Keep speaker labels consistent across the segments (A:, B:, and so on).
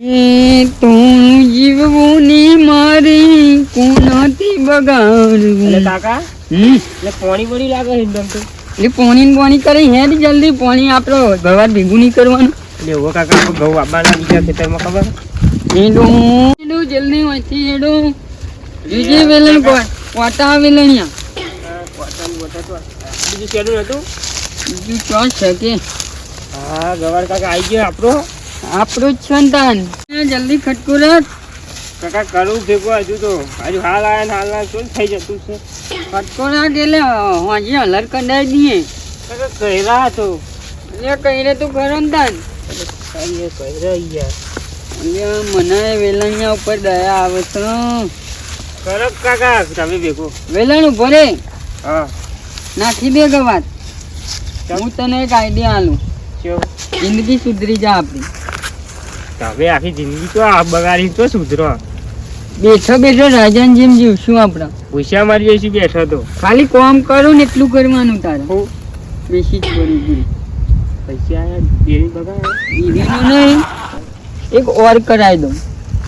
A: એ તું જીવવું ની મારી કોનાથી બગાડવું.
B: કાકા
A: હમ
B: પોણી બળી લાગે એકદમ તો.
A: એટલે પોણી પોણી કરે હેડ જલ્દી પોણી આપણો ભગવાન ભેગું નહીં કરવાનું.
B: એટલે હો કાકા ઘઉં આપવાના બીજા ખેતરમાં ખબર?
A: હેડું હેડું જલ્દી વાંચી હેડું. બીજી વેલણ કો- કોટા વેલણિયા.
B: બીજું કેડું હતું?
A: બીજું ચોસ છે કે.
B: હા ગવાર કાકા આવી ગયો આપણો.
A: આપણું જ છે ને તાન. એ જલ્દી ખટકું રાખ.
B: કાકા કરવું ભેગું હજુ તો. હજુ હાલ આયા ને હાલ શું થઈ જતું છે?
A: ખટકો રાખ એટલે હજી હલર કંડાઈ દઈએ.
B: કાકા કહેલા હતો
A: એટલે કહીને તું ખરો ને તાન.
B: કહેલા યાર.
A: મને વેલણિયા ઉપર દયા આવે છે.
B: કરો કાકા તમે ભેગો.
A: વેલણ ઊભો રે.
B: હા.
A: નાખી દે ગવાત. હું તને એક આઈડિયા આલું જિંદગી સુધરી જા આપણી.
B: તમે આખી જિંદગી તો આ બગાડી તો સુધરો.
A: બેઠો બેઠો રાજાની જેમ જીવશું આપણે.
B: પૂછ્યા મારી જઈશું બેઠો તો?
A: ખાલી કોમ કરો ને એટલું કરવાનું તારે. બેસી જ
B: પૈસા બગાડ
A: નહીં. એક ઓર કરાવી દઉં.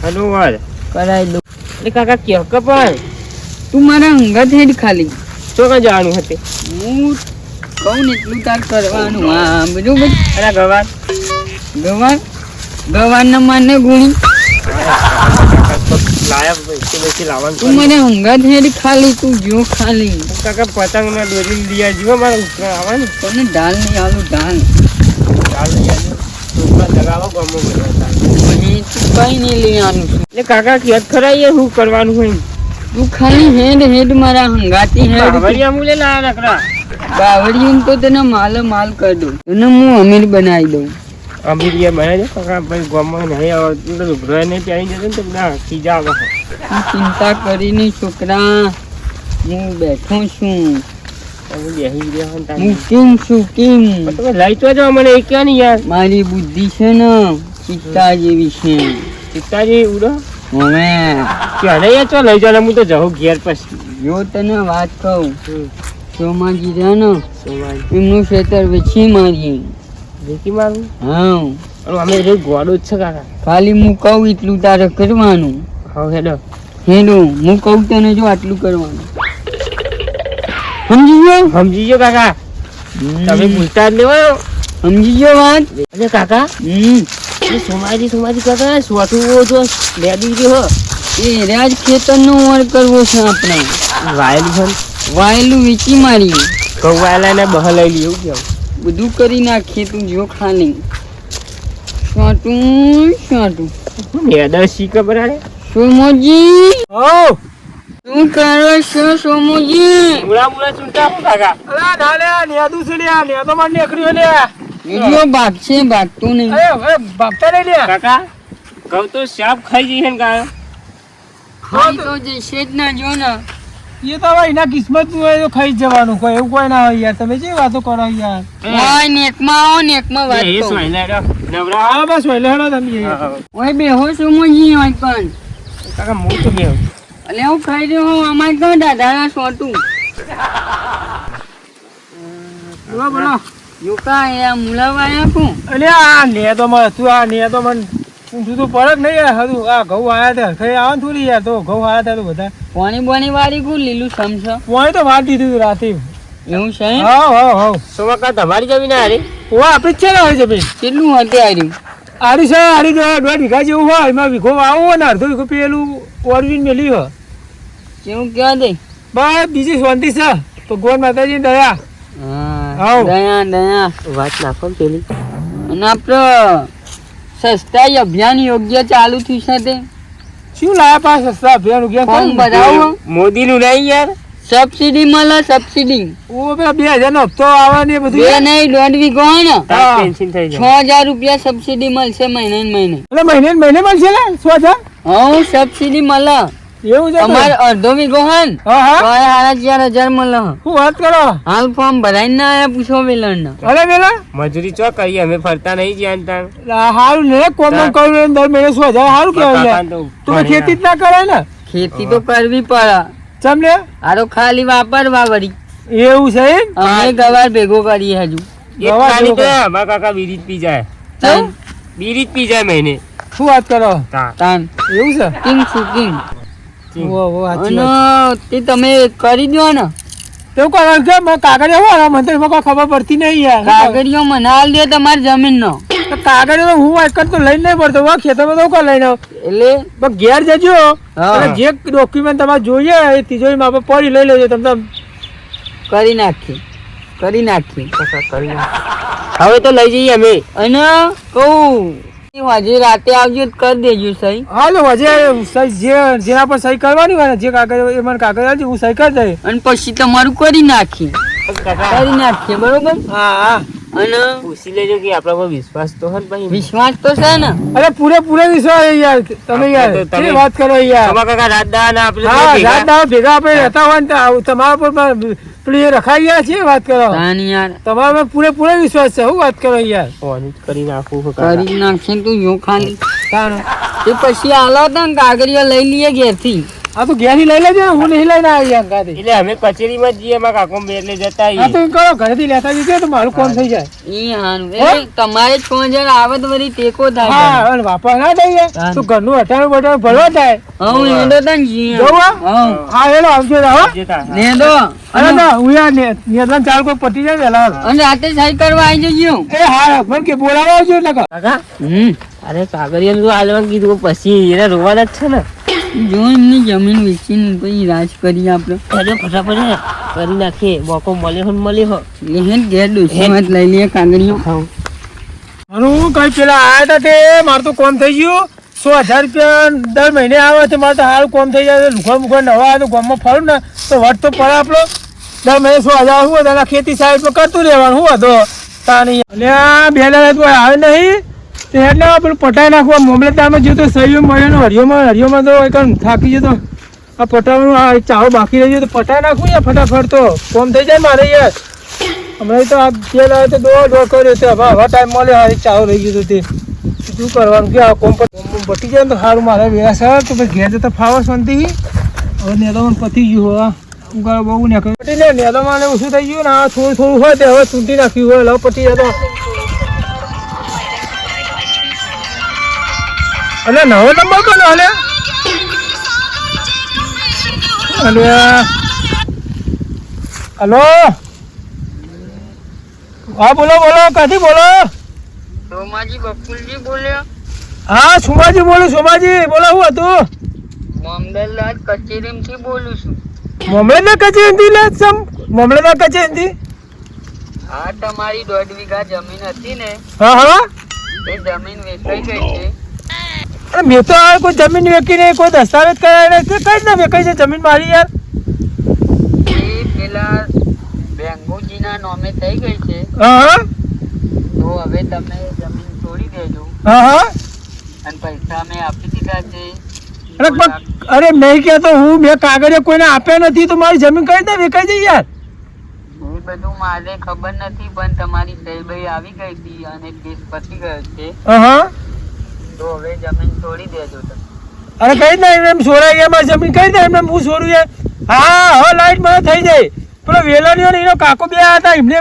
B: હલો ઓર.
A: કરાવી દઉં.
B: એટલે કાકા કહો કે પણ.
A: તું મારા અંગત હેડ ખાલી.
B: તો કા જાણું હતું
A: હું કહું ને એટલું તાર કરવાનું. હા બધું
B: અરે ગવાર
A: ગવાર ગવારના માને ગુણી. તું મને અંગત હેડ ખાલી તું જો ખાલી.
B: કાકા પતંગ ના દોરી લીયા જીવો મારે ઉતરા આવવાનું.
A: તને ઢાલ નહીં આલું ઢાલ.
B: લઈ કાકા ખેત ખરાઈએ શું કરવાનું હોય
A: તું ખાલી હેડ હેડ મારા હંગાતી હેડ
B: મુલે લાયા નકરા
A: બાવળિયું તો તને માલ માલ કરી દઉં. તને હું અમીર બનાવી દઉં.
B: અમીરિયા બને છે કાકા ભાઈ ગમો નહીં આવતું તો ઉભરાય નહીં ત્યાં જશે ને તો બધા ખીજા આવે
A: ચિંતા કરીને છોકરા. હું બેઠો છું.
B: ને.
A: હું કેમ છું કેમ?
B: તમે લઈ તો જાઓ મને એ ક્યાં નહીં યાર?
A: મારી બુદ્ધિ છે ને ચિત્તા જેવી છે.
B: પિતાજી ઉડો.
A: હવે.
B: ક્યાં યાર ચો લઈ જાઓ ને હું તો જાઉં ઘેર પછી.
A: જો તને વાત કહું. સોમાજી રહ્યા ને. એમનું ખેતર વેચી મારીએ.
B: વેચી મારું?
A: હા.
B: અમે જે ગોડો જ છે કાકા.
A: ખાલી હું કહું એટલું તારે કરવાનું.
B: હા હેડો.
A: હેડો હું કહું તને જો આટલું કરવાનું. સમજી ગયો?
B: સમજી ગયો કાકા. તમે ભૂલતા જ નહીં
A: સમજી ગયો વાત?
B: અરે કાકા.
A: હમ.
B: સોમારી સોમાજી કાકા સોઠું જો. લેડી ગયો
A: એ રાજ ખેતરનો ઓર કરવો છે આપણે.
B: વાયલ.
A: વાયેલું વેચી મારી
B: ઘઉં વાયેલા ને બહ લઈ લી એવું કેવું?
A: બધું કરી નાખીએ તું જો ખાલી સાટું સાટું
B: મેદાશી ખબર આડે
A: સોમોજી.
B: ઓ!
A: શું કરો છો સોમોજી?
B: મુળા મુળા ચૂંટા કાકા. અલા ના લે નેદુ છે લે નેદો માં નીકળ્યો લે.
A: વીડિયો ભાગશે ભાગતું નહીં.
B: અરે હવે બાપતા નહીં લે. કાકા ઘઉં તો સાપ ખાઈ જઈએ ને કાકા.
A: ખાઈ તો જશે જ ના જો ને.
C: એ તો હવે એના કિસ્મતનું હોય તો ખાઈ જવાનું કોઈ એવું કોઈ ના હોય યાર. તમે જે વાતો કરો યાર.
A: ઓય નેકમાં આવો નેકમાં વાત
B: એ સોયલા નવરા.
C: હા બસ લેડો તમે
B: બે હો
A: શું મો સોમોજી હોય પણ.
B: કાકા મો તો બેહું.
A: અલે હું ખાઈ રહ્યો હું અમારે તો દાદાના સોટું.
C: બોલો બોલો.
A: યુકા એ આ મુલાવાયા કું
C: અલે આ ને તો મને તું આ ને તો મને ઊંધું તો પડે નહીં યાર હતું આ ઘઉં આયા હતા ખાઈ આવે ને થોડી યાર તો ઘઉં આયા હતા તો બધા.
A: પાણી બોણી વાળી ગું લીલું સમસ
C: પાણી તો વાળી દીધું તું રાતે.
A: એવું છે?
C: હા હા હા.
B: સોમા કાકા તમારી જમીન હારી?
C: ઓ આપણે જ છે ને છે ભાઈ
A: કેટલું હતી આર્યું
C: આરી છે આરી દોઢ વીઘા જેવું હોય એમાં વીઘો આવો ને અડધો વીઘો પેલું ઓરવીન મેલી હોય.
A: કેવું કહેવા દે.
C: બસ બીજી શાંતિ છે. ભગવાન માતાજી દયા.
A: હા દયા દયા.
B: વાત નાખો પેલી.
A: અને આપણો સસ્તાઈ અભિયાન યોગ્ય ચાલુ થયું છે તે.
C: શું લાયા પાસ સસ્તા અભિયાન યોગ્ય
A: ફોર્મ
C: કોણ
A: ભરાવો.
B: મોદી નું નહીં યાર.
A: સબસિડી મળે સબસિડી.
C: ઓ બે બે હજાર નો હપ્તો આવવાની બધું
A: બે નહીં દોઢ
B: વી થઈ
A: છ હજાર રૂપિયા સબસિડી મળશે મહિને ને મહિને.
C: એટલે મહિને મહિને મળશે ને છ હજાર?
A: હા સબસિડી મળે.
C: એવું છે?
A: અડધો
C: હા વાત કરો?
A: હાલ ફોર્મ ના આયા પૂછો
C: અરે
B: મજૂરી ચો અમે ફરતા નહીં જ્યાં તાણ
C: ને કોમ. દર મહિને હજાર
B: તો
C: ખેતી જ ના કરે ને?
A: ખેતી તો કરવી પડે.
C: ચમ
A: આરો ખાલી વાપરવા વળી.
C: એવું છે એમ?
A: અમે ગવાર ભેગો કરીએ હજુ.
B: કાકા બીરી પી જાય. બીરી જ પી જાય મહિને.
C: શું વાત કરો?
A: તાન.
C: એવું છે?
A: કિંગ શું કિંગ. તે તમે કરી દો ને.
C: કે મેં તો એમાં કોઈ ખબર પડતી નહીં યાર.
A: કાગળિયો મને હાલ દે તમારી જમીન નો
C: તો કાગળ તો હું આજકાલ તો લઈને નહીં પડતો. વા ખેતરમાં તો કોઈ લઈને
A: એટલે?
C: પણ ઘેર જજો. અને જે ડોક્યુમેન્ટ તમારે જોઈએ એ તિજોરીમાં આપણે પડી લઈ લેજો તમે
A: કરી નાખીએ. કરી નાખીએ.
B: કરી નાખ. હવે તો લઈ જઈએ અમે.
A: અને કહું હજી રાતે આવજો કરી દેજો સહી.
C: હાલો હજી સહી જે જેના પર સહી કરવાની હોય ને જે કાગળ એ મને કાગળ આવજો હું સહી કરી દઈ
A: અને પછી તમારું કરી નાખીએ.
B: કાકા
A: કરી નાખીએ બરોબર?
C: હા હા.
A: અને
B: પૂછી લેજો કે આપણા પર વિશ્વાસ તો ભાઈ.
A: વિશ્વાસ તો છે ને.
C: અરે પૂરેપૂરો વિશ્વાસ છે યાર તમે યાર
B: તમે-
C: કેવી વાત કરો યાર.
B: તમારા કાકા રાત ના આપણે.
C: રાત ભેગા. આપણે રહેતા હોય ને તમારા પર પેલી એ રખાઈ ગયા છે વાત કરો?
A: તાન યાર.
C: તમારા પર પૂરેપૂરો વિશ્વાસ છે હું વાત કરો યાર?
B: કરી નાખું
A: કરી નાખશે તું જો ખાલી. તે પછી આલો તો ને લઈ લઈએ ઘેરથી.
C: આ તો ઘેરી લઈ લેજે હું નહીં લઈને આવી ગાડી.
B: એટલે અમે કચેરીમાં જ જઈએ માં કાકો એટલે જતા
C: હા તો કરો ઘરેથી લેતા જઈએ તો મારું કોમ થઈ જાય.
A: ઈ હાન એ તમારે આવે તો વળી ટેકો થાય
C: હા અને વાપા ના
A: દઈએ.
C: તો ઘરનું અઠાણું બટાણું ભરવા થાય
A: હું નેંદો તન જી
C: જવું હા?
A: હા.
C: હેલો આવજો
A: રાવ નેંદો
C: અરે ના હું યાર ને નિયંત્રણ ચાલ કોઈ પટી જાય વેલા
A: અને રાતે સાઈ કરવા આવી જજો
C: એ હા મને કે બોલાવા આવજો ને
B: કાકા?
A: હમ.
B: અરે કાગળિયા તો હાલવા કીધું પછી એને રોવાના જ છે ને.
A: જો એમની જમીન વેચીને પછી રાજ કરી આપણે
B: અરે ફટાફટ કરી નાખીએ મોકો મળે હોય મળે હોય.
A: લેહેન ઘેર ડોસીમાં લઈ લઈએ કાગળિયો.
C: હું. કઈ પેલા આયા હતા તે? મારું તો કોમ થઈ ગયું. સો હજાર રૂપિયા દર મહિને આવે છે. મારે તો હાલ કોમ થઈ જાય લુખા મુખા નવા આવે તો ગામમાં ફરું ને તો વટ તો પડે આપણો. દર મહિને સો હજાર શું હતા ખેતી સાઈડ કરતું રહેવાનું. શું હતો તા એટલે આ બે દાડા તો આવે નહીં? એટલે પેલું પટાઈ નાખવા મામલતદારમાં જો તો સહયોગ મળ્યો હરિયોમાં હરિયોમાં તો એક થાકી જતો આ પટાવાનું આ ચાવો બાકી રહી ગયો તો પટાઈ નાખું યાર ફટાફટ તો. કોમ થઈ જાય મારે યાર. હમણાં તો આ જે દાડા તો દોડ દોડ કર્યો તો હવે હવે ટાઈમ મળ્યો, આ ચાવો રહી ગયો તો તે. શું કરવાનું? કે આ કોમ પટી જાય તો સારું મારે વેરા સર તો પછી ઘેર જતા ફાવો શાંતિ. હવે નેદો પતી ગયું હવે હું કરો બહુ ને પટી ને નેદો મને ઓછું થઈ ગયું? ને આ થોડું થોડું હોય તે હવે ચૂંટી નાખ્યું હોય. લવ પટી જતો અલે નવો નંબર કોનો હલે? અલે હલો. હા બોલો બોલો. ક્યાંથી બોલો?
A: સોમાજી બકુલજી બોલ્યો.
C: હા સુમાજી બોલું સુમાજી. બોલો શું હતું?
A: મામલતદાર કચેરીમાંથી બોલું છું.
C: મામલેદાર કચેરી લે સમ મામલેદાર કચેરીથી
A: હા તમારી દોઢ વીઘા જમીન હતી ને.
C: હા હા.
A: એ જમીન વેચાઈ ગઈ છે.
C: અરે મેં તો આ કોઈ જમીન વેચીને કોઈ દસ્તાવેજ કરાય નહીં. કઈ ના વેચાઈ છે જમીન મારી યાર?
A: પેલા બેંગોજીના નામે થઈ ગઈ છે.
C: હા.
A: તો હવે તમે જમીન છોડી દેજો.
C: હા હા.
A: અને પૈસા અમે આપી દીધા છે.
C: અરે પણ અરે નહીં કહેતો હું મેં કાગળે કોઈને આપ્યા નથી તો મારી જમીન કઈ રીતે વેચાઈ જાય યાર?
A: બધું મારે ખબર નથી પણ તમારી સહીભાઈ આવી ગઈ હતી અને કેસ પતી ગયો છે.
C: હા.
A: તો હવે જમીન છોડી દેજો તમે.
C: અરે કઈ ના એમ એમ સોરાઈ ગયા મારી જમીન કઈ રીતે એમ હું છોડું યાર હા હવે લાઈટ મને થઈ જાય. પેલો વેલાણીઓ ને એનો કાકો બે હતા એમને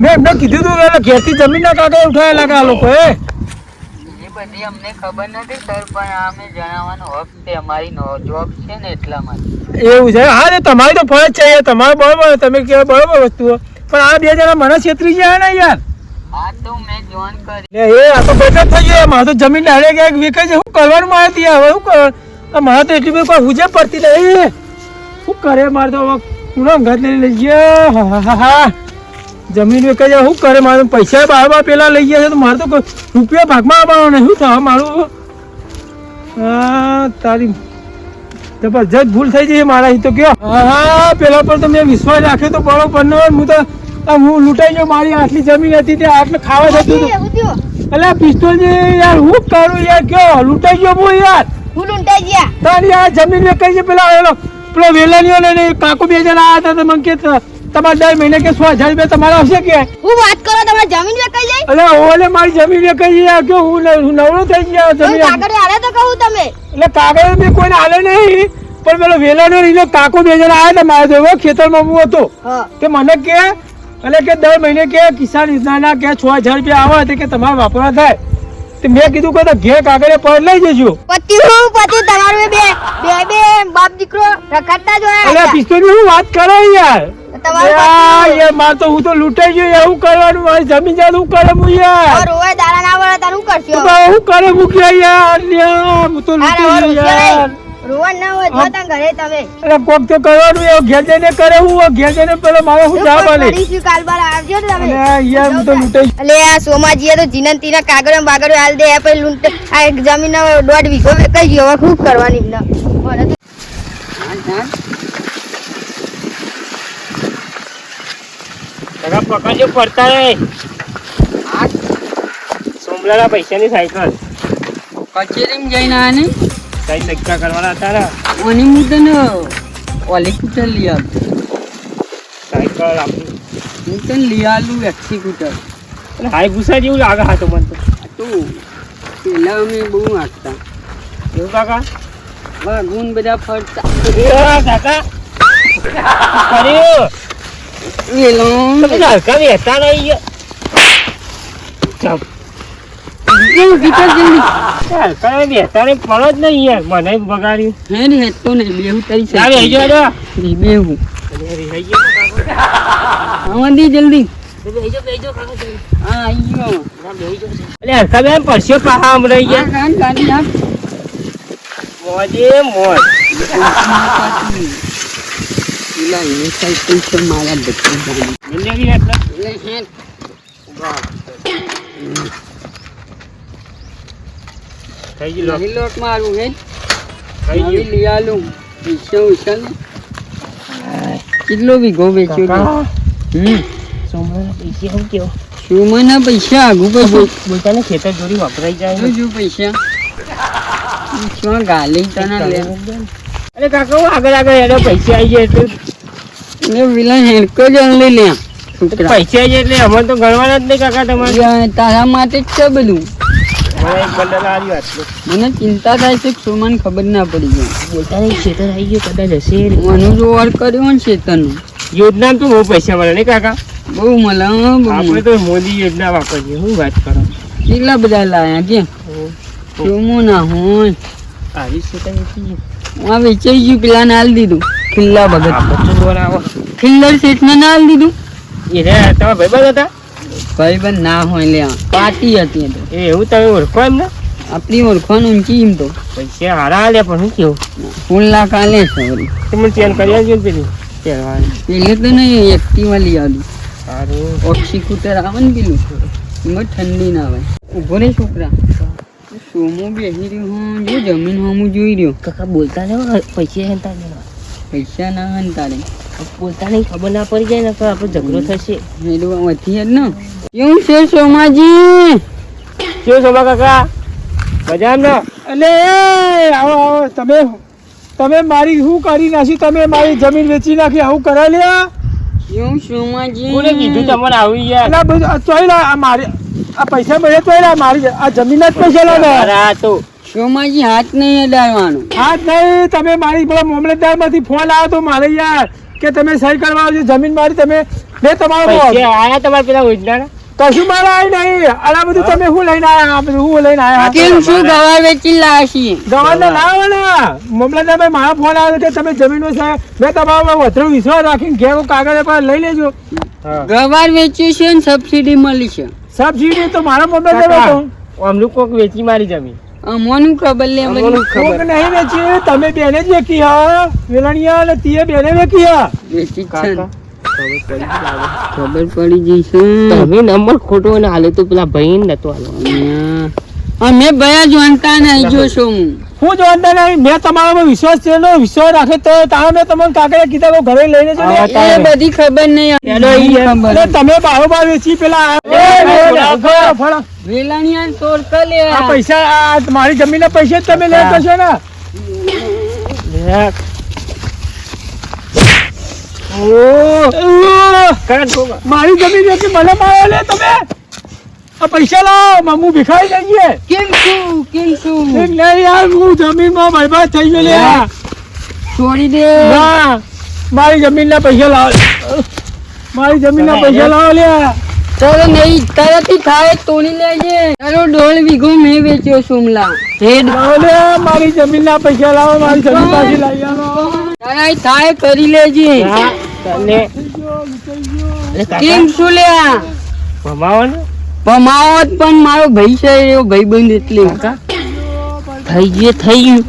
C: મેં એમને કીધું હતું કે ઘેરથી જમીનના કાકા ઉઠાવેલા કે આ લોકોએ
A: એ બધી અમને ખબર નથી સર પણ અમે જણાવવાનો હક છે અમારી જોબ છે ને એટલા માટે.
C: એવું છે? હા એ તમારી તો ફરજ છે તમારે બરોબર તમે કહેવાય બરોબર વસ્તુઓ પણ આ બે જણા મને છેતરી ગયા ને યાર.
A: તો જોઈન કરી
C: એ, આ તો બેઠા થઈ ગયો. મારે તો જમીન ડાળે ગયા વેચાઈ છે શું કરવાનું મારે ત્યાં. હવે શું કરવાનું મારે તો એટલી બધી કોઈ હુજે પડતી નહીં. શું કરે મારે તો કુનો ઘર લઈ લઈ ગયો. જમીન વેચાઈ જાય શું કરે મારે? પૈસા બાર પેલા લઈ ગયા છે તો મારે તો રૂપિયા ભાગમાં આવવાનો નહીં. શું થવા મારું? હા, તારી જબરજસ્ત ભૂલ થઈ જઈ મારા તો કયો. હા પેલા પર તો મેં વિશ્વાસ રાખ્યો તો બરોબર. હું તો હું લૂંટાઈ ગયો મારી આટલી જમીન હતી તે આટલું ખાવા જતું હતું. અલા પિસ્તોલજી યાર હું કરું યાર કયો? લૂંટાઈ ગયો હું યાર.
D: હું લૂંટાઈ ગયા.
C: તારી યાર જમીન વેચાઈ છે પેલા એલો પેલો વેલાનીઓ ને કાકુ બે જણા આવ્યા હતા મને કે તમારે દર મહિને કે સો હજાર રૂપિયા તમારા આવશે કે?
D: હું વાત કરો તમારી જમીન વેચાઈ જાય?
C: એટલે ઓલે મારી જમીન વેચાઈ જાય કે હું નવરો થઈ ગયો જમીન
D: કાગળ હાલે તો કહું તમે.
C: એટલે કાગળ મેં કોઈને હાલે નહીં પણ પેલો વેલાનો કાકો કાકુ બે જણા આવ્યા હતા મારા જોડે ખેતરમાં હું હતો. તે મને કે એટલે કે દર મહિને કે કિસાન યોજનાના કે છ હજાર રૂપિયા આવે તે કે તમારે વાપરવા થાય. તો મેં કીધું કે તો ઘેર કાગળે પર લઈ જજો.
D: પતિ હું પતિ તમારું બે બે બે બાપ દીકરો રખડતા જ અરે
C: પિસ્તોલી હું વાત કરો યાર.
D: તમારું પતિ
C: માર તો હું તો લૂંટાઈ ગયો એવું કરવાનું જમીન જાત હું કરે હું યાર.
D: રોય દાડા ના વળે તારું કરશું?
C: હું કરે મૂક્યા યાર? યાર, હું તો લૂંટાઈ ગયો યાર.
D: રોવન ના હોય જો તાર ઘરે તમે.
C: અરે કોક તો કરવાનું એ ઘેર જઈને કરે હું ઘેર જઈને પેલો મારે હું જવાબ આલે?
D: કરીશું કાલ બાર આવજો ને તમે.
C: અરે યાર હું તો લૂંટાઈ
D: અલે આ સોમાજીએ તો જીનન તીના કાગળ બાગળ હાલ દે પછી લૂંટ. આ જમીન દોઢ વીઘો વેચાઈ ગયો હવે ખૂબ કરવાની.
B: કાકા પકડજો પડતા રે સોમલાના પૈસાની સાયકલ.
A: કચેરીમાં જઈને આયા ને
B: કઈ ધક્કા કરવાના હતા ને
A: અને હું તને ઓલી કૂટર લઈ આવતો
B: સાયકલ આપણી
A: હું તને લઈ આલું એક્સી કૂટર
B: અને હાય ગુસ્સા જેવું લાગે હા તો મને તો.
A: તો પેલા અમે બહુ વાંચતા
B: એવું કાકા?
A: વાઘુન બધા ફરતા.
B: કાકા. કર્યું
A: વેલો.
B: તમે હલકા બેસતા નહીં. યાર.
A: કીધા જલ્દી
B: હલકા બેસતા નહીં પડો જ નહીં યાર. મને બગાડ્યું.
A: હે ને હેતો ને બેહુ તારી બેહુ
B: અરે રિહાઈ ગયો. તો કાકો.
A: આવાદી જલ્દી
B: બેસજો, થઈ ગયું
A: નહીં લોટ મારું હે.
B: થઈ ગયું?
A: લઈ આલું. પૈસા ઉછા કેટલો વીઘો વેચ્યો હમ.
B: સોમવારના પૈસા હું કેવો?
A: સોમાના પૈસા આગુ પછી
B: ખેતર જોડી વપરાઈ જાય
A: પૈસા. શું ગાલી તને લે.
B: અરે કાકા હું આગળ આગળ હેડો પૈસા આવી જાય એટલે.
A: ને વિલા હેડકો જ લઈ લે
B: પૈસા આવી જાય એટલે અમારે તો ગણવાના જ નહીં કાકા તમારે.
A: તારા માટે જ છે બધું.
B: મને
A: મને ચિંતા થાય છે કે સોમાને ખબર ના પડી જાય.
B: બોલતાને ખેતર આવી ગયો કદાચ હશે
A: મનું જો વાર કર્યો ને ચેતનનું
B: યોજના તો બહુ પૈસા મળે ને કાકા?
A: બહુ મળે
B: આપણે તો મોદી યોજના વાપરીએ હું વાત કરો?
A: કેટલા બધા લાયા કે સોમો ના હોય.
B: આવી છે.
A: આ વેચાઈ ગયું પેલા નાલ દીધું. ખિલ્લા ભગત ખિલ્લર શેઠ ને નાલ દીધું.
B: એ રે તમારા ભાઈબંધ હતા?
A: ભાઈ બંધ ના હોય લે પાર્ટી હતી એ તો.
B: એ એવું તમે ઓળખો એમ ને?
A: આપણી ઓળખવાનું કેમ તો.
B: પૈસા હારા લે પણ હું કેવું?
A: ફૂલ લાખ આલે છે
B: તમે ચેન કરી આવજો ને પેલી? પહેરવાની
A: તો નહીં એક્ટિવા લઈ આવ્યું
B: સારું
A: ઓક્સી કુતર આવે ને પેલું. એમાં ઠંડી ના આવે. ઊભો રે છોકરા. સોમો બેસી રહ્યો હું જો જમીન હું જોઈ રહ્યો.
B: કાકા બોલતા ને પૈસા હેંતા
A: પૈસા ના હન તારે.
B: બોલતા નહીં ખબર ના પડી જાય ને તો આપણો ઝઘડો થશે.
A: એલું વધી જ ને. કેવું છે સોમાજી?
B: શું સોમા કાકા? મજા ને?
C: એટલે આવો આવો તમે તમે મારી શું કરી નાખી? તમે મારી જમીન વેચી નાખી આવું કરાય લ્યા
A: કેવું સોમાજી?
B: કોને કીધું તમને આવી ગયા?
C: એટલે બધું આ ચોઈ આ મારી આ પૈસા મળે ચોઈ લા મારી આ જમીનના જ પૈસા લાવે
B: અરે આ તો.
A: સોમાજી હાથ નહીં અડાડવાનો.
C: હાથ નહીં તમે મારી પેલા મામલતદારમાંથી ફોન આવ્યો તો મારે યાર કે તમે સહી કરવા આવજો જમીન મારી તમે મેં તમારો
B: આયા તમારે પેલા યોજના
C: કશું મારે આવી નહીં. અને આ બધું તમે શું લઈને આયા? આ બધું હું લઈને આયા?
A: કેમ શું ગવાર વેચી લાશી?
C: લાવો ને મમલા તમે મારો ફોન આવ્યો કે તમે જમીન છે મેં તમારો વધુ વિશ્વાસ રાખીને ઘેર કાગળ પર લઈ લેજો.
B: હા.
A: ગવાર વેચ્યું છે ને સબસિડી મળી છે.
C: સબસિડી તો મારા મમલા
B: કાકા,
C: તો
B: અમલું કોક વેચી મારી જમીન.
A: અમોનું ખબર લે
C: કોક
B: ખબર.
C: નહીં વેચી તમે બેને જ વેચી હા વેલણિયા અને તીએ બેને વેચી હા
A: વેચી છે
B: ખબર પડી
A: જઈ છે.
B: તમે નંબર ખોટો ને હાલે તો પેલા ભાઈ નતો હાલો
A: અમે ભયા જોનતા નહીં જો શું હું.
C: હું જોવાના નહીં મેં તમારામાં વિશ્વાસ છે વિશ્વાસ રાખે તો તારે મેં તમને કાગળે કીધા કે ઘરે લઈને જજો
A: એ બધી ખબર નહીં
C: અરે તમે બારોબાર વેચી પેલા.
A: વેલાણિયા સોરકા લે.
C: આ પૈસા આ મારી જમીનના પૈસા તમે લેતા છો ને. મારી જમીન મને મારો લે તમે. આ પૈસા લાવો મામુ ભિખારી જઈએ
A: કેમ છું? કેમ
C: છું? નહીં યાર હું જમીનમાં બરબાદ થઈ ગયો લે
A: છોડી દે.
C: ના મારી જમીનના પૈસા લાવો. મારી જમીનના પૈસા લાવો લે
A: ચાલો નહીં તારાથી થાય તોડી લેજે. તારો દોઢ વીઘો મેં વેચ્યો સુમલા હેડ.
C: લે, મારી જમીન ના પૈસા લાવો મારી જમીન પાછી લઈ આવો.
A: તારા થાય કરી લેજે.
B: તને
A: કેમ શું લે
B: ભમાવો ને?
A: પમાવત પણ મારો ભાઈ છે એવો ભાઈ બંધ એટલે
B: થઈ જે થઈ ગયું.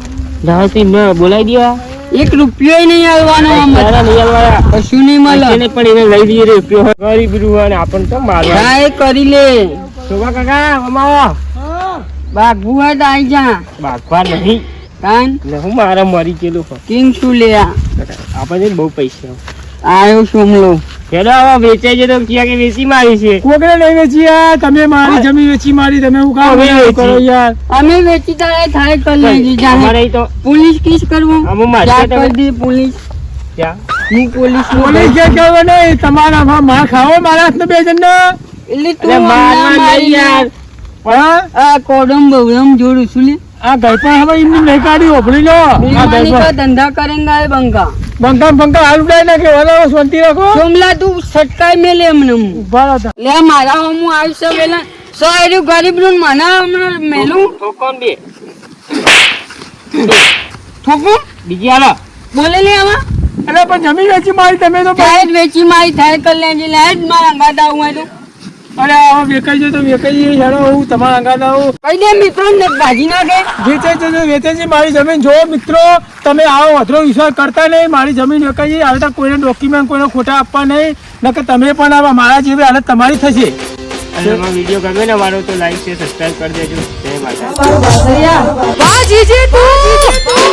B: રાહતી ન બોલાવી દેવા.
A: એક રૂપિયો નહીં આવવાનો આમાં.
B: તારા નહીં આવવાના.
A: કશું નહીં મળે.
B: એને પણ એને લઈ દઈએ રૂપિયો. ગરીબ રૂ અને આપણને તો મારવા.
A: એ કરી લે.
B: શોભા કાકા ભમાવો
A: બાગુ હોય તો આવી જા.
B: બાગવા નહીં.
A: કાન?
B: ને હું મારા મરી ગયેલું.
A: કિંગ શું લે આ?
B: આપણને બહુ પૈસા.
A: આવ્યો સોમલો
C: હેડો તમારા માં માર મારા બે જણ
A: એટલે તું
B: મારવા નહીં યાર.
A: આ કોડમ બવડમ જોડું છું લે.
C: આ ગઈપા હવે ઇમની નહીં લો.
A: ધંધા કરેંગા એ બંગા.
C: બંકા બંકા આલુડાય ના કે વાલા શાંતિ રાખો.
A: સોમલા તું સટકાઈ મે લે
C: એમને ઊભા લે
A: મારા હું આવી છે વેલા. સો એરું ગરીબનું મને હમણાં મેલું.
B: ઠોકોન બે.
A: ઠોકો?
B: બીજી આલો
A: બોલે લે આવા.
C: અરે પણ જમીન વેચી મારી તમે તો
A: લાઈટ વેચી મારી થાય કલ્યાણજી જ મારા ગાડા હું આવું
C: અરે આવા વેચાઈ જાય તો વેચાઈ જાય હેડો હું તમારા અંગાત આવું.
A: કઈ દે મિત્રો ને ભાજી નાખે
C: વેચાઈ જજો વેચાઈ જાય મારી જમીન જો મિત્રો. તમે આવો અધરો વિશ્વાસ કરતા નહીં મારી જમીન વેચાઈ જાય હાલતા તો કોઈને ડોક્યુમેન્ટ કોઈને ખોટા આપવા નહીં. નકર તમે પણ આવા મારા જેવી હાલત તમારી થશે.
B: વીડિયો ગમે ને મારો તો લાઈક છે સબસ્ક્રાઈબ કરી દેજો. જય માતા
D: વાહ જીજી તું